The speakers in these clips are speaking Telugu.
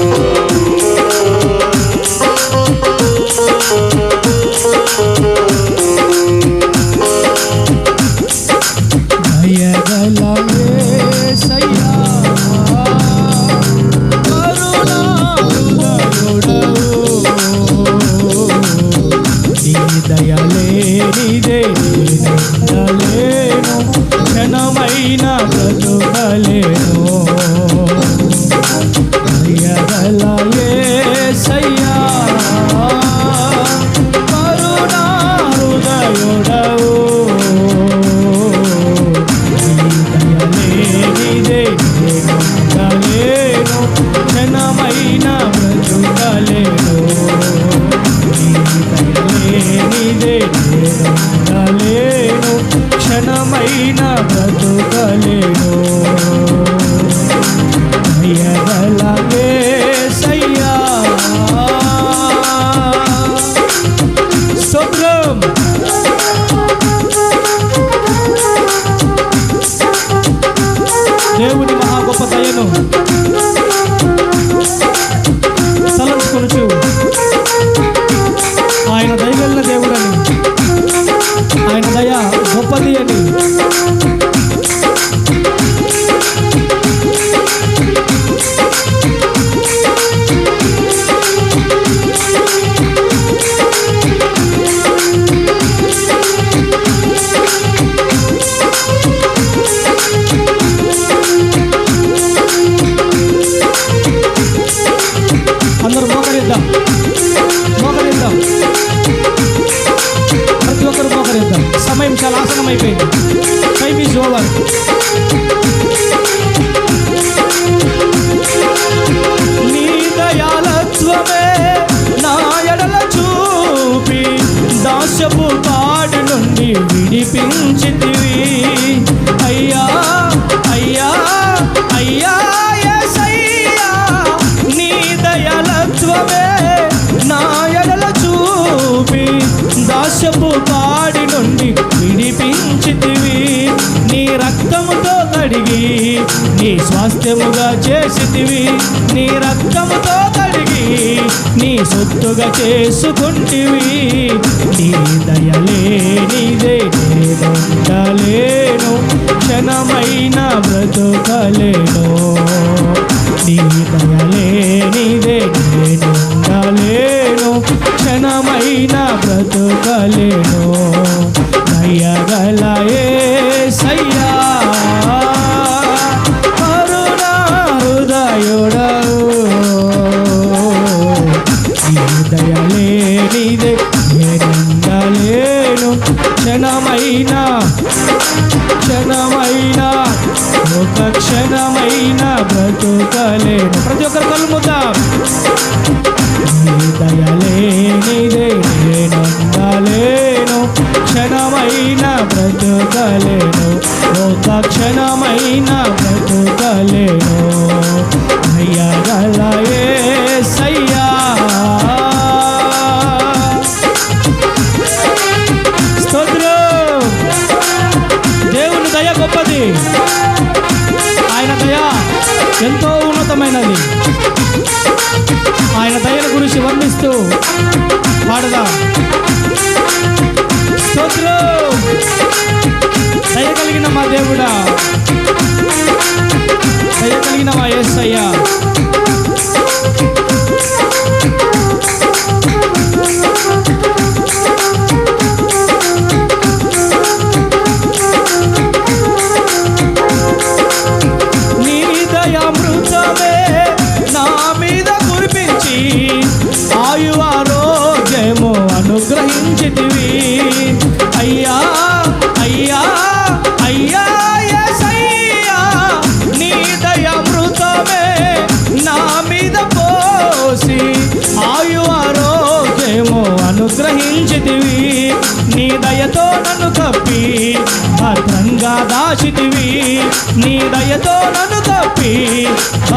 Thank నీ స్వాస్థ్యముగా చేసితివి. నీ రక్తముతో కడిగి నీ సొత్తుగా చేసుకుంటివి. నీ దయలే నీదే నేనుండలేను క్షణమైన బ్రతుకలేను. నీ దయలే నీదే నేనుండలేను క్షణమైన బ్రతుకలేను. దయగలయే సయ్యా. తక్షణమైన బ్రతుకలే. ప్రతి ఒక్కరు కలుముతాం దయలేనిదే నేనుండలేను క్షణమైన బ్రతుకలేను. ఓ తక్షణమైన బ్రతుకలేను. అయ్యగలా ఎంతో ఉన్నతమైనది. ఆయన దయల గురించి వర్ణిస్తూ పాడదా. దయ కలిగిన మా దేవుడా. దయ కలిగిన మా ఏసయ్యా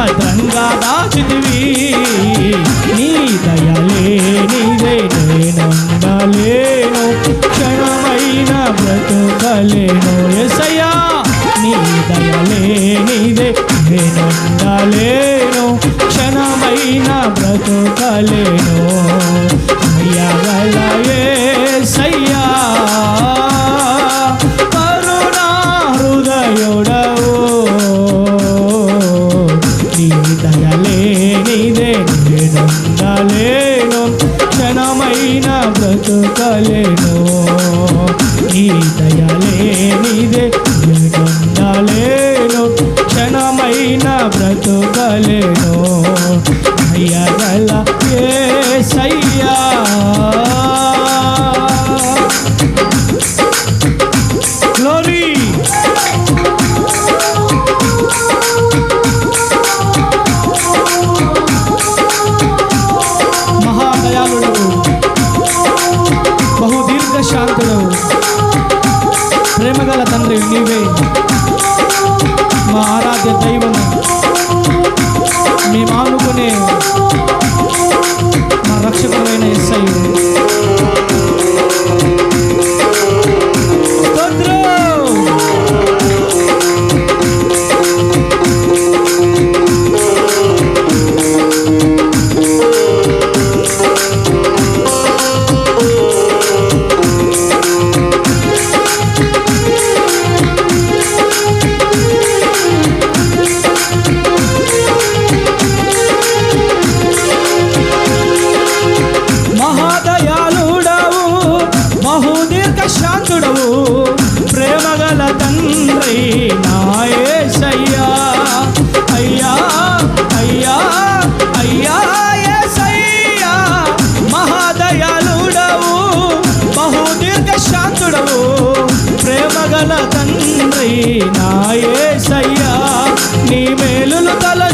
భద్రంగా దాచితివి. నీ దయలేనిదే నేనుండలేను క్షణమైన బ్రతుకలేను.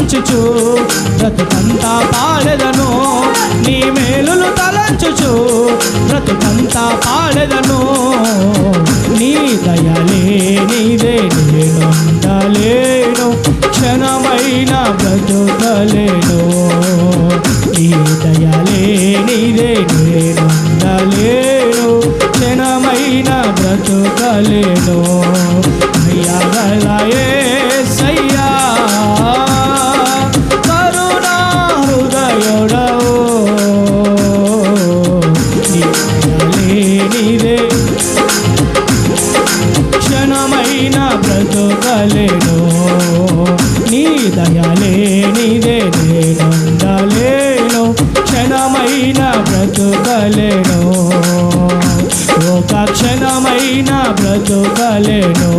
తలంచుచు బ్రతుకంతా పాడెదను నీ మేలులు తలంచుచు బ్రతుకంతా పాడెదను. నీ దయలే నీదే నేనుండలేను క్షణమైన బ్రతుకలేను నీ దయలే నీదే నేనుండలేను క్షణమైన బ్రతుకలేను అయ్యా గలయే నీ నేనుండలేను క్షణమైన బ్రతుకలేను. ఒక క్షణమైన బ్రతుకలేను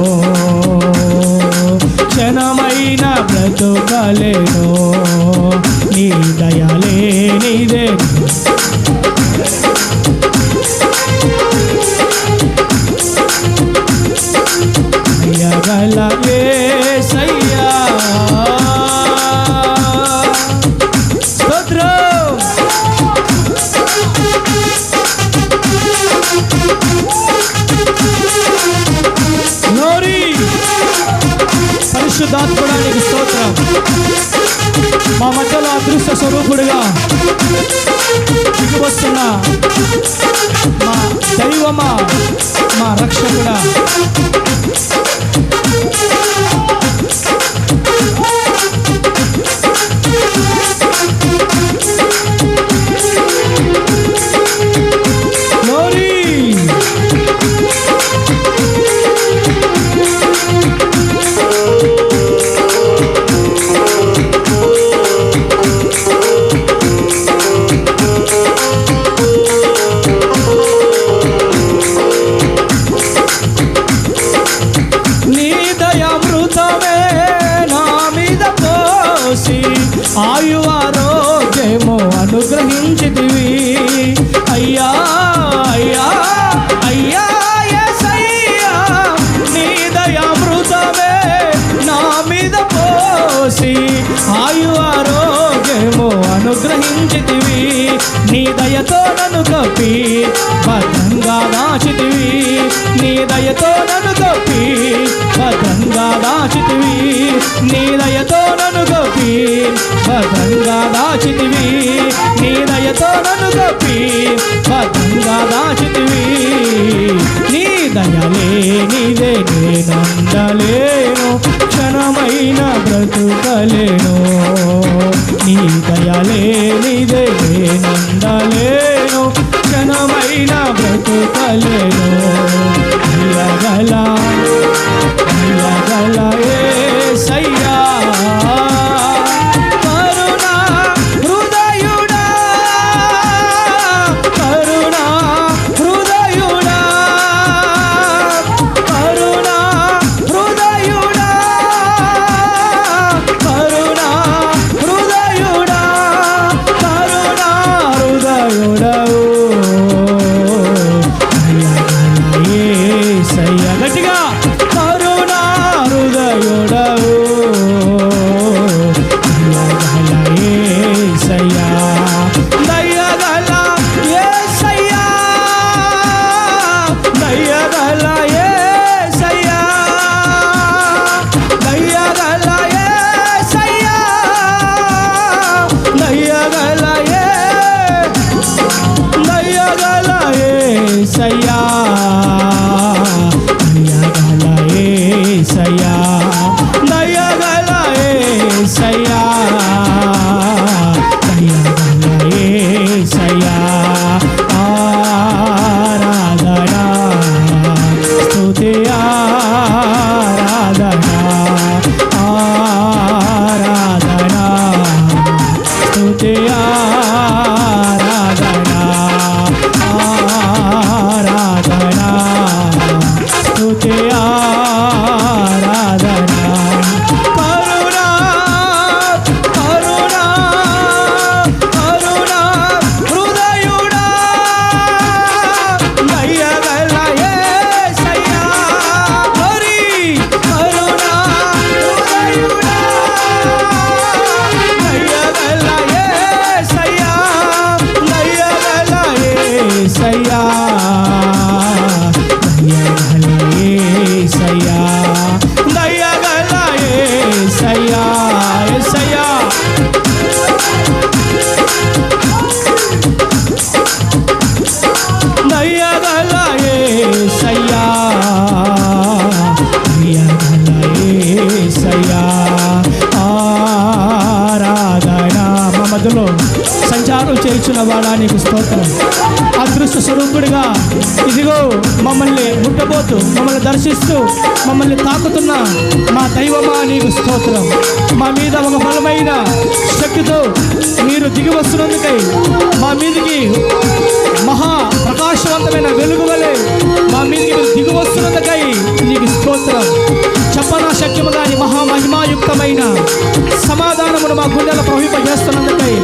క్షణమైన బ్రతుకలేను. నీ దయలేనిదే అయ్యగల ఏసయ్యా పరిశుద్ధాత్మడానికి స్తోత్రం. మా మధ్యలో అదృశ్య స్వరూపుడుగా దిగి వస్తున్న మా దైవమా మా రక్షకుడా. దయతో నన్ను కప్పి భద్రంగా దాచితివి. నీ దయతో నన్ను కప్పి భద్రంగా దాచితివి. నీ దయతో నన్ను కప్పి భద్రంగా దాచితివి. నీ దయతో నన్ను కప్పి భద్రంగా దాచితివి. నీ దయలే నీదే నేనందలేను క్షణమైన బ్రతుకలేను. నీ దయలే నీదే ఉండలేను క్షణమైన బ్రతుకలేను. అయ్యగల ఒక బలమైన శక్తితో మీరు దిగి వస్తున్నందుకై మా మీదికి మహా ప్రకాశవంతమైన వెలుగు వలె మా మీదికి మీరు దిగి వస్తున్నందుకై నీకు స్తోత్రం. చెప్పన శక్యము గాని మహామహిమాయుక్తమైన సమాధానమును మా గుండెల ప్రవహింపజేస్తున్నందుకై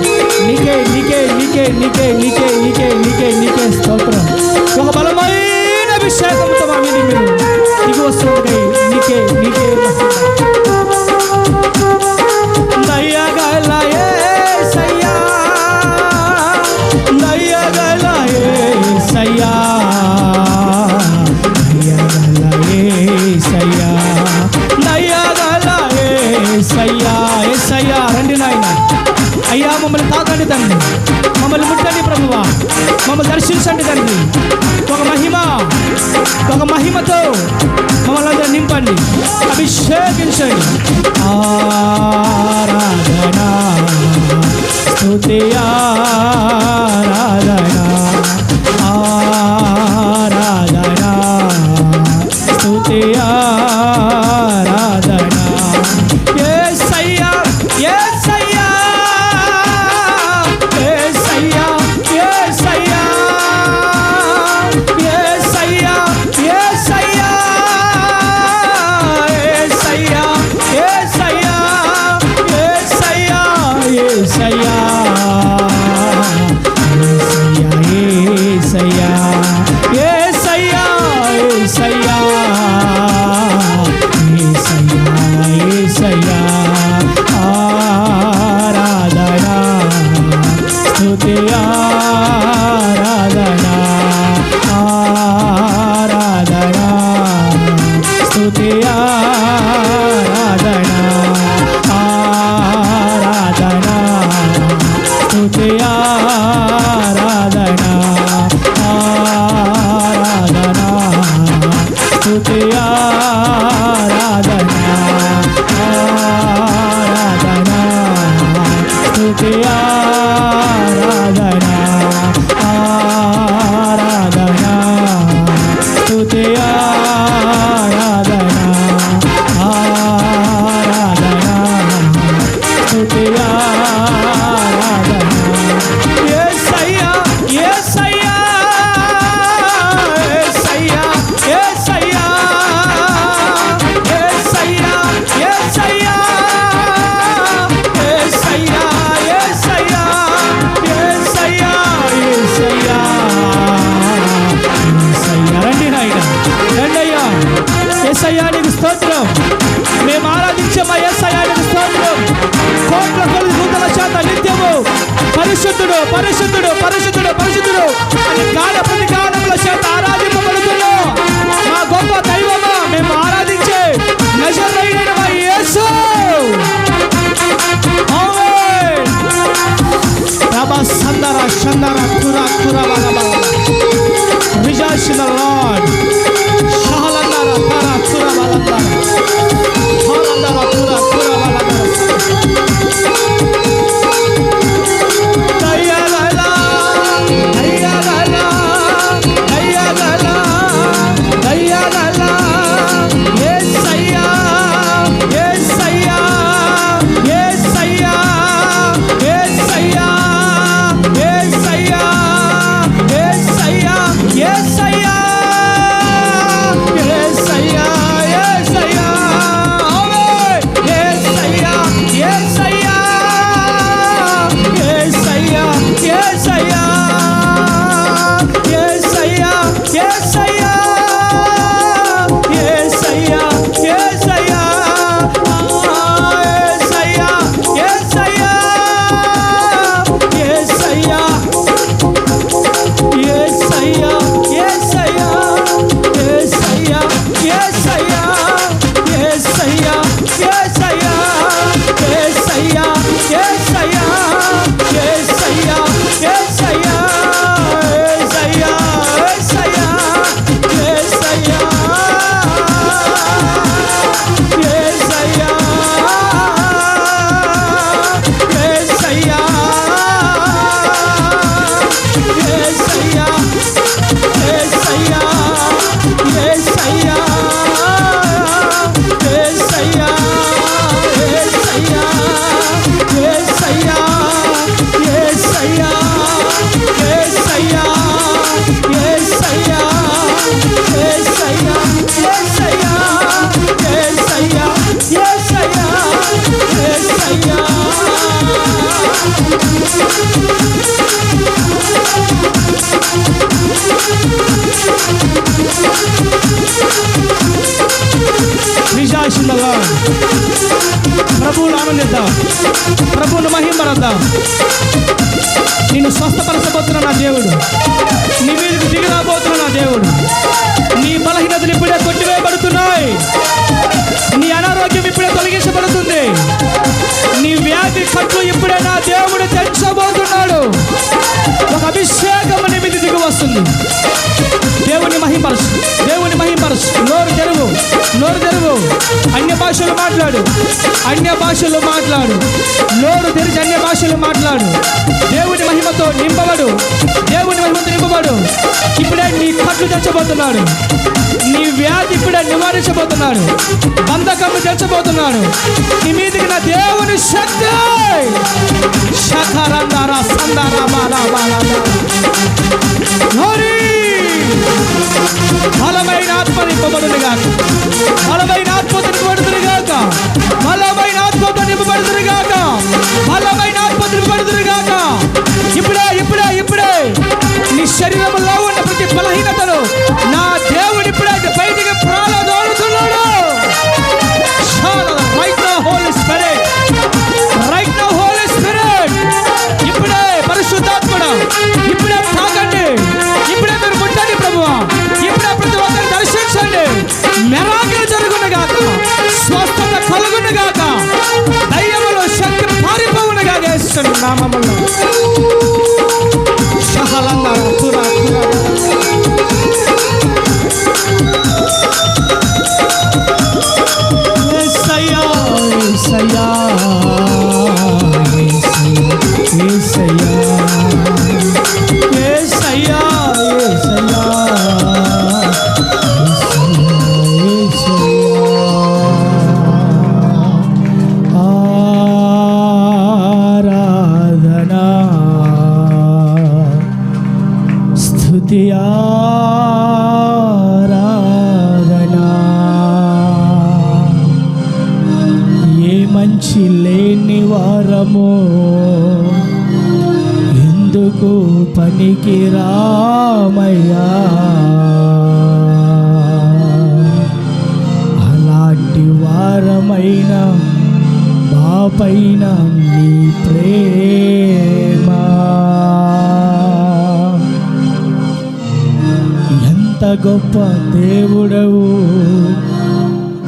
నీకే నీకే నీకే నీకే నీకే నీకే నీకే నీకే స్తోత్రం. ఒక బలమైన అభిషేకంతో మా మీద మీరు దిగి వస్తున్నందుకై నీకే నీకే ముట్టండి తండ్రి. మమ్మల్ని ముట్టండి ప్రభువా. మమ్మల్ని దర్శించండి తండ్రి. ఒక మహిమ ఒక మహిమతో మమ్మల్ని అందరూ నింపండి. అభిషేకించండి. ఆరాధన స్తుతి ఆరాధన ఆరాధనా స్తుతి ఆరాధనా খুঁজিয়া పరిశుద్ధుడు పరిశుద్ధుడు పరిశుద్ధుడు. పరిశుద్ధుడు అని కాల ప్రతి కాలముల చేత ఆరాధింపబడుతున్నాం. మా గొప్ప దైవమా మేము ఆరాధించే నజరైన యేసు. సందర సందర కుర కుర విజాసిన ప్రభువును మహిమరద్దాం నిన్ను స్వస్థపరచబోతున్న నా దేవుడు. నీ మీదకు దిగి రాబోతున్న నా దేవుడు. నీ బలహీనతలు ఇప్పుడే కొట్టివేయబడుతున్నాయి. నీ అనారోగ్యం ఇప్పుడే తొలగించబడుతుంది. నీ వ్యాధి కట్లు ఇప్పుడే నా దేవుడు తెచ్చబోతున్నాడు ఒక అభిషేకం నీ మీద దిగి వస్తుంది. అన్య భాషలు మాట్లాడు. అన్య భాషలు మాట్లాడు. నోరు తెరిచి అన్య భాషలు మాట్లాడు. దేవుని మహిమతో నింపబడు. దేవుని మహిమతో నింపబడు. ఇప్పుడే నీ కట్లు తెచ్చబోతున్నాడు నీ వ్యాధి ఇప్పుడే నివారించబోతున్నాడు. బంధకము తెచ్చబోతున్నాడు నీ మీదికి నా దేవుని శక్తి! శఖరందారా సందారా బాలా బాలా హరి బలమైన ఆత్మ నింపబడును గాక. బలమైన ఆత్మ నింపబడుతుంది గాక. బలమైన ఆత్మ నింపబడుతుంది గాక. బలమైన ఆత్మ నింపబడుతుంది గాక. ఇప్పుడే ఇప్పుడే ఇప్పుడే. నీ శరీరంలో పైన మా పైన నీ ప్రేమ. ఎంత గొప్ప దేవుడవు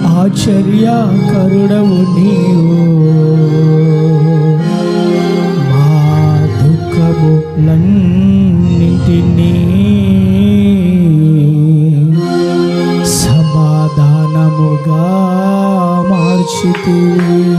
ఆశ్చర్యకరుడవు నీవు. మా దుఃఖములన్నీ To you.